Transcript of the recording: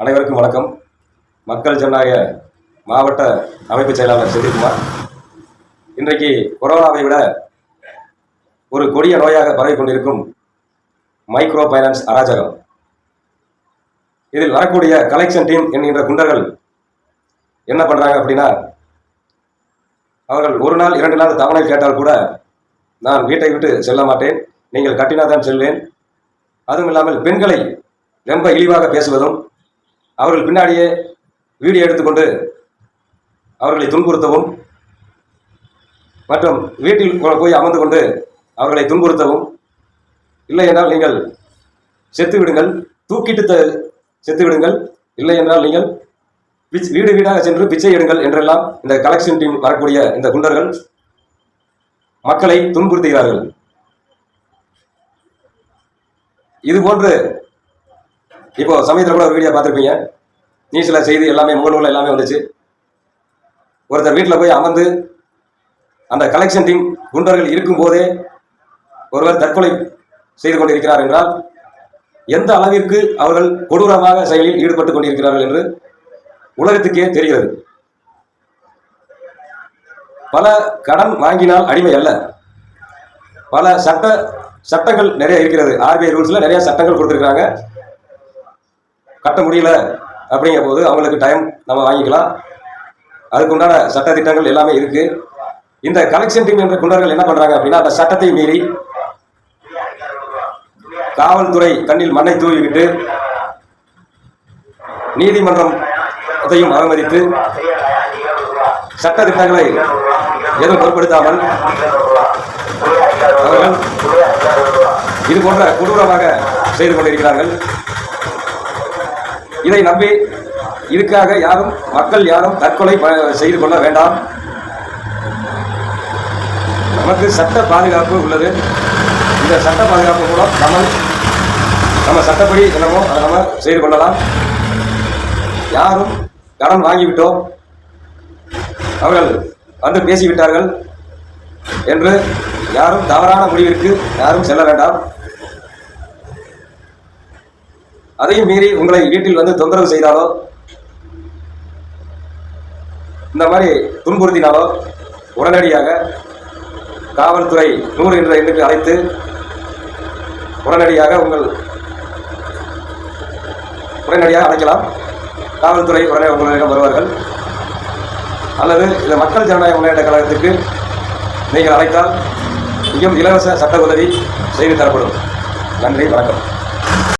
அனைவருக்கும் வணக்கம். மக்கள் ஜனநாயக மாவட்ட அமைப்பு செயலாளர் செந்தில்குமார். இன்றைக்கு கொரோனாவை விட ஒரு கொடிய நோயாக பரவி கொண்டிருக்கும் மைக்ரோ ஃபைனான்ஸ் அராஜகம். இதில் வரக்கூடிய கலெக்ஷன் டீம் என்கின்ற குண்டர்கள் என்ன பண்ணுறாங்க அப்படின்னா அவர்கள் ஒரு நாள் இரண்டு நாள் தவணை கேட்டால் கூட நான் வீட்டை விட்டு செல்ல மாட்டேன். நீங்கள் கட்டினாதான் செல்வேன். அதுவும் இல்லாமல் பெண்களை ரொம்ப இழிவாக பேசுவதும் அவர்கள் பின்னாடியே வீடியோ எடுத்துக்கொண்டு அவர்களை துன்புறுத்தவும் மற்றும் வீட்டில் போய் அமர்ந்து கொண்டு அவர்களை துன்புறுத்தவும். இல்லை என்றால் நீங்கள் செத்து விடுங்கள் தூக்கிட்டு செத்துவிடுங்கள் செத்து விடுங்கள். இல்லை என்றால் நீங்கள் வீடு வீடாக சென்று பிச்சை எடுங்கள் என்றெல்லாம் இந்த கலெக்ஷன் டீம் வரக்கூடிய இந்த குண்டர்கள் மக்களை துன்புறுத்துகிறார்கள். இது போன்று இப்போ சமயத்தில் கூட ஒரு வீடியோ பார்த்துருப்பீங்க. நியூஸில் செய்தி எல்லாமே முகநூலில் எல்லாமே வந்துச்சு. ஒருத்தர் வீட்டில் போய் அமர்ந்து அந்த கலெக்ஷன் டீம் குண்டர்கள் இருக்கும்போதே ஒருவர் தற்கொலை செய்து கொண்டிருக்கிறார் என்றால் எந்த அளவிற்கு அவர்கள் கொடூரமாக செயலில் ஈடுபட்டு கொண்டிருக்கிறார்கள் என்று உலகத்துக்கே தெரிகிறது. பல கடன் வாங்கினால் அடிமை அல்ல. பல சட்ட சட்டங்கள் நிறைய இருக்கிறது. ஆர்பிஐ ரூல்ஸில் நிறைய சட்டங்கள் கொடுத்துருக்காங்க கட்ட முடியல அப்படிங்கிற போது அவங்களுக்கு டைம் நம்ம வாங்கிக்கலாம். அதுக்குண்டான சட்ட திட்டங்கள் எல்லாமே இருக்கு. இந்த கலெக்ஷன் டீம் என்ற குண்டர்கள் என்ன பண்றாங்க அப்படின்னா அந்த சட்டத்தை மீறி காவல்துறை கண்ணில் மண்ணை தூவிவிட்டு நீதிமன்றம் அதையும் அவமதித்து சட்ட திட்டங்களை எதுவும் பொருட்படுத்தாமல் அவர்கள் இது போன்ற கொடூரமாக செய்து கொண்டிருக்கிறார்கள். இதை நம்பி இதுக்காக யாரும் மக்கள் யாரும் தற்கொலை ப- செய்து கொள்ள வேண்டாம். நமக்கு சட்ட பாதுகாப்பு உள்ளது. இந்த சட்ட பாதுகாப்பு மூலம் நம்ம நம்ம சட்டப்படி என்னமோ அதை நம்ம செய்து கொள்ளலாம். யாரும் கடன் வாங்கிவிட்டோம் அவர்கள் வந்து பேசிவிட்டார்கள் என்று யாரும் தவறான முடிவிற்கு யாரும் செல்ல வேண்டாம். அதையும் மீறி உங்களை வீட்டில் வந்து தொந்தரவு செய்தாலோ இந்த மாதிரி துன்புறுத்தினாலோ உடனடியாக காவல்துறை நூறு என்ற எண்ணுக்கு அழைத்து உடனடியாக உங்கள் உடனடியாக அழைக்கலாம். காவல்துறை உடனே உங்களிடம் வருவார்கள். அல்லது இந்த மக்கள் ஜனநாயக முன்னேற்ற கழகத்துக்கு நீங்கள் அழைத்தால் மிகவும் இலவச சட்ட உதவி செய்து தரப்படும். நன்றி வணக்கம்.